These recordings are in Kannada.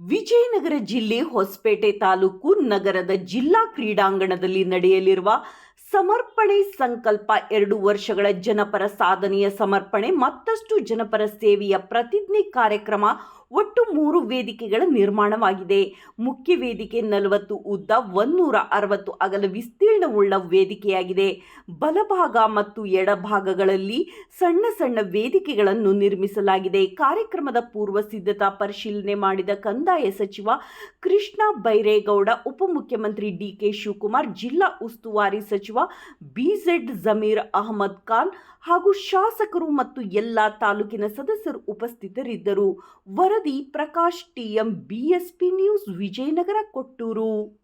ವಿಜಯನಗರ ಜಿಲ್ಲೆ ಹೊಸಪೇಟೆ ತಾಲೂಕು ನಗರದ ಜಿಲ್ಲಾ ಕ್ರೀಡಾಂಗಣದಲ್ಲಿ ನಡೆಯಲಿರುವ ಸಮರ್ಪಣೆ ಸಂಕಲ್ಪ ಎರಡು ವರ್ಷಗಳ ಜನಪರ ಸಾಧನೆಯ ಸಮರ್ಪಣೆ, ಮತ್ತಷ್ಟು ಜನಪರ ಸೇವೆಯ ಪ್ರತಿಜ್ಞೆ ಕಾರ್ಯಕ್ರಮ ಒಟ್ಟು ಮೂರು ವೇದಿಕೆಗಳ ನಿರ್ಮಾಣವಾಗಿದೆ. ಮುಖ್ಯ ವೇದಿಕೆ ನಲವತ್ತು ಉದ್ದ ಒಂದೂರ ಅರವತ್ತು ಅಗಲ ವಿಸ್ತೀರ್ಣವುಳ್ಳ ವೇದಿಕೆಯಾಗಿದೆ. ಬಲಭಾಗ ಮತ್ತು ಎಡಭಾಗಗಳಲ್ಲಿ ಸಣ್ಣ ಸಣ್ಣ ವೇದಿಕೆಗಳನ್ನು ನಿರ್ಮಿಸಲಾಗಿದೆ. ಕಾರ್ಯಕ್ರಮದ ಪೂರ್ವ ಸಿದ್ಧತಾ ಪರಿಶೀಲನೆ ಮಾಡಿದ ಕಂದಾಯ ಸಚಿವ ಕೃಷ್ಣ ಬೈರೇಗೌಡ, ಉಪಮುಖ್ಯಮಂತ್ರಿ ಡಿಕೆ ಶಿವಕುಮಾರ್, ಜಿಲ್ಲಾ ಉಸ್ತುವಾರಿ ಸಚಿವ ಬಿಜೆಡ್ ಜಮೀರ್ ಅಹಮದ್ ಖಾನ್ ಹಾಗೂ ಶಾಸಕರು ಮತ್ತು ಎಲ್ಲ ತಾಲೂಕಿನ ಸದಸ್ಯರು ಉಪಸ್ಥಿತರಿದ್ದರು. ವರದಿ Prakash, TM BSP news Vijayanagara, Kotturu.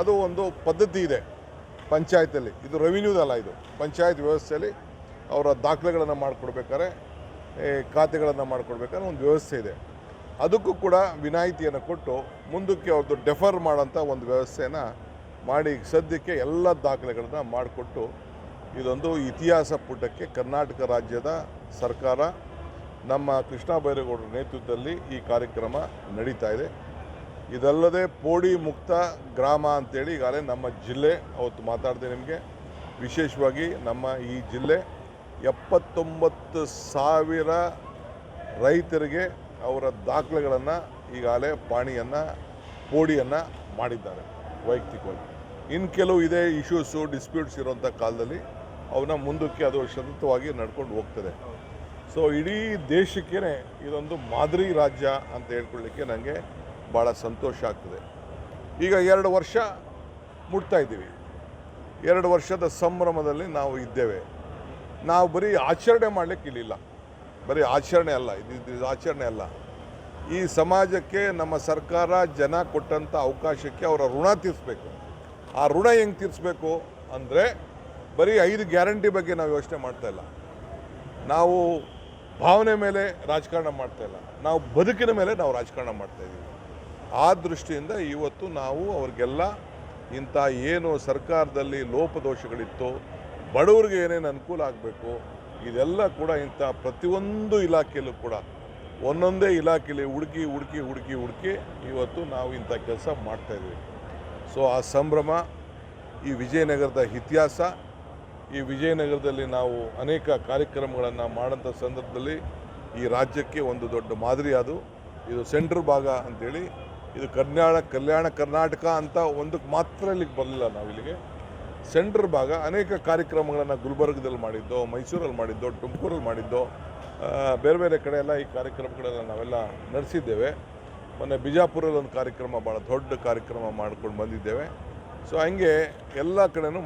ಅದು ಒಂದು ಪದ್ಧತಿ ಇದೆ ಪಂಚಾಯತಲ್ಲಿ. ಇದು ರೆವಿನ್ಯೂದಲ್ಲ ಇದು. ಪಂಚಾಯತ್ ವ್ಯವಸ್ಥೆಯಲ್ಲಿ ಅವರ ದಾಖಲೆಗಳನ್ನು ಮಾಡಿಕೊಡ್ಬೇಕಾದ್ರೆ ಖಾತೆಗಳನ್ನು ಮಾಡಿಕೊಡ್ಬೇಕಾದ್ರೆ ಒಂದು ವ್ಯವಸ್ಥೆ ಇದೆ. ಅದಕ್ಕೂ ಕೂಡ ವಿನಾಯಿತಿಯನ್ನು ಕೊಟ್ಟು ಮುಂದಕ್ಕೆ ಅವ್ರದ್ದು ಡೆಫರ್ ಮಾಡೋಂಥ ಒಂದು ವ್ಯವಸ್ಥೆಯನ್ನು ಮಾಡಿ ಸದ್ಯಕ್ಕೆ ಎಲ್ಲ ದಾಖಲೆಗಳನ್ನು ಮಾಡಿಕೊಟ್ಟು ಇದೊಂದು ಇತಿಹಾಸ ಪುಟಕ್ಕೆ ಕರ್ನಾಟಕ ರಾಜ್ಯದ ಸರ್ಕಾರ ನಮ್ಮ ಕೃಷ್ಣ ಬೈರೇಗೌಡರ ನೇತೃತ್ವದಲ್ಲಿ ಈ ಕಾರ್ಯಕ್ರಮ ನಡೀತಾ ಇದೆ. ಇದಲ್ಲದೆ ಪೋಡಿ ಮುಕ್ತ ಗ್ರಾಮ ಅಂತೇಳಿ ಈಗಾಗಲೇ ನಮ್ಮ ಜಿಲ್ಲೆ, ಅವತ್ತು ಮಾತಾಡಿದೆ ನಿಮಗೆ, ವಿಶೇಷವಾಗಿ ನಮ್ಮ ಈ ಜಿಲ್ಲೆ ಎಪ್ಪತ್ತೊಂಬತ್ತು ಸಾವಿರ ರೈತರಿಗೆ ಅವರ ದಾಖಲೆಗಳನ್ನು ಈಗಾಗಲೇ ಪಾಣಿಯನ್ನು, ಪೋಡಿಯನ್ನು ಮಾಡಿದ್ದಾರೆ ವೈಯಕ್ತಿಕವಾಗಿ. ಇನ್ನು ಕೆಲವು ಇದೇ ಇಶ್ಯೂಸು ಡಿಸ್ಪ್ಯೂಟ್ಸ್ ಇರೋಂಥ ಕಾಲದಲ್ಲಿ ಅವನ್ನ ಮುಂದಕ್ಕೆ ಅದು ಸತತವಾಗಿ ನಡ್ಕೊಂಡು ಹೋಗ್ತದೆ. ಸೊ ಇಡೀ ದೇಶಕ್ಕೇ ಇದೊಂದು ಮಾದರಿ ರಾಜ್ಯ ಅಂತ ಹೇಳ್ಕೊಳ್ಳಿಕ್ಕೆ ನನಗೆ ಭಾಳ ಸಂತೋಷ ಆಗ್ತದೆ. ಈಗ ಎರಡು ವರ್ಷ ಮುಟ್ತಾ ಇದ್ದೀವಿ. ಎರಡು ವರ್ಷದ ಸಂಭ್ರಮದಲ್ಲಿ ನಾವು ಇದ್ದೇವೆ. ನಾವು ಬರೀ ಆಚರಣೆ ಮಾಡಲಿಕ್ಕೆ ಇಲ್ಲಿಲ್ಲ. ಬರೀ ಆಚರಣೆ ಅಲ್ಲ, ಇದು ಆಚರಣೆ ಅಲ್ಲ. ಈ ಸಮಾಜಕ್ಕೆ ನಮ್ಮ ಸರ್ಕಾರ ಜನ ಕೊಟ್ಟಂಥ ಅವಕಾಶಕ್ಕೆ ಅವರ ಋಣ ತೀರಿಸ್ಬೇಕು. ಆ ಋಣ ಹೆಂಗೆ ತೀರಿಸ್ಬೇಕು ಅಂದರೆ ಬರೀ ಐದು ಗ್ಯಾರಂಟಿ ಬಗ್ಗೆ ನಾವು ಯೋಚನೆ ಮಾಡ್ತಾ ಇಲ್ಲ. ನಾವು ಭಾವನೆ ಮೇಲೆ ರಾಜಕಾರಣ ಮಾಡ್ತಾ ಇಲ್ಲ. ನಾವು ಬದುಕಿನ ಮೇಲೆ ನಾವು ರಾಜಕಾರಣ ಮಾಡ್ತಾ ಇದ್ದೀವಿ ಆ ದೃಷ್ಟಿಯಿಂದ ಇವತ್ತು ನಾವು ಅವ್ರಿಗೆಲ್ಲ ಇಂಥ ಏನು ಸರ್ಕಾರದಲ್ಲಿ ಲೋಪದೋಷಗಳಿತ್ತು, ಬಡವರಿಗೆ ಏನೇನು ಅನುಕೂಲ ಆಗಬೇಕು ಇದೆಲ್ಲ ಕೂಡ ಇಂಥ ಪ್ರತಿಯೊಂದು ಇಲಾಖೆಯಲ್ಲೂ ಕೂಡ ಒಂದೊಂದೇ ಇಲಾಖೆಯಲ್ಲಿ ಹುಡುಕಿ ಹುಡುಕಿ ಹುಡುಕಿ ಹುಡುಕಿ ಇವತ್ತು ನಾವು ಇಂಥ ಕೆಲಸ ಮಾಡ್ತಾಯಿದ್ದೀವಿ ಸೊ ಆ ಸಂಭ್ರಮ, ಈ ವಿಜಯನಗರದ ಇತಿಹಾಸ, ಈ ವಿಜಯನಗರದಲ್ಲಿ ನಾವು ಅನೇಕ ಕಾರ್ಯಕ್ರಮಗಳನ್ನು ಮಾಡೋಂಥ ಸಂದರ್ಭದಲ್ಲಿ ಈ ರಾಜ್ಯಕ್ಕೆ ಒಂದು ದೊಡ್ಡ ಮಾದರಿ ಅದು. ಇದು ಸೆಂಟ್ರ್ ಭಾಗ ಅಂತೇಳಿ, ಇದು ಕರ್ನಾಟಕ ಕಲ್ಯಾಣ ಕರ್ನಾಟಕ ಅಂತ ಒಂದಕ್ಕೆ ಮಾತ್ರ ಇಲ್ಲಿಗೆ ಬರಲಿಲ್ಲ ನಾವು ಇಲ್ಲಿಗೆ ಸೆಂಟ್ರ್ ಭಾಗ ಅನೇಕ ಕಾರ್ಯಕ್ರಮಗಳನ್ನು ಗುಲ್ಬರ್ಗದಲ್ಲಿ ಮಾಡಿದ್ದೋ, ಮೈಸೂರಲ್ಲಿ ಮಾಡಿದ್ದೋ, ತುಮಕೂರಲ್ಲಿ ಮಾಡಿದ್ದೋ ಬೇರೆ ಬೇರೆ ಕಡೆ ಎಲ್ಲ ಈ ಕಾರ್ಯಕ್ರಮಗಳನ್ನು ನಾವೆಲ್ಲ ನಡೆಸಿದ್ದೇವೆ. ಮೊನ್ನೆ ಬಿಜಾಪುರಲ್ಲಿ ಒಂದು ಕಾರ್ಯಕ್ರಮ ಭಾಳ ದೊಡ್ಡ ಕಾರ್ಯಕ್ರಮ ಮಾಡ್ಕೊಂಡು ಬಂದಿದ್ದೇವೆ. ಸೊ ಹಂಗೆ ಎಲ್ಲ ಕಡೆನೂ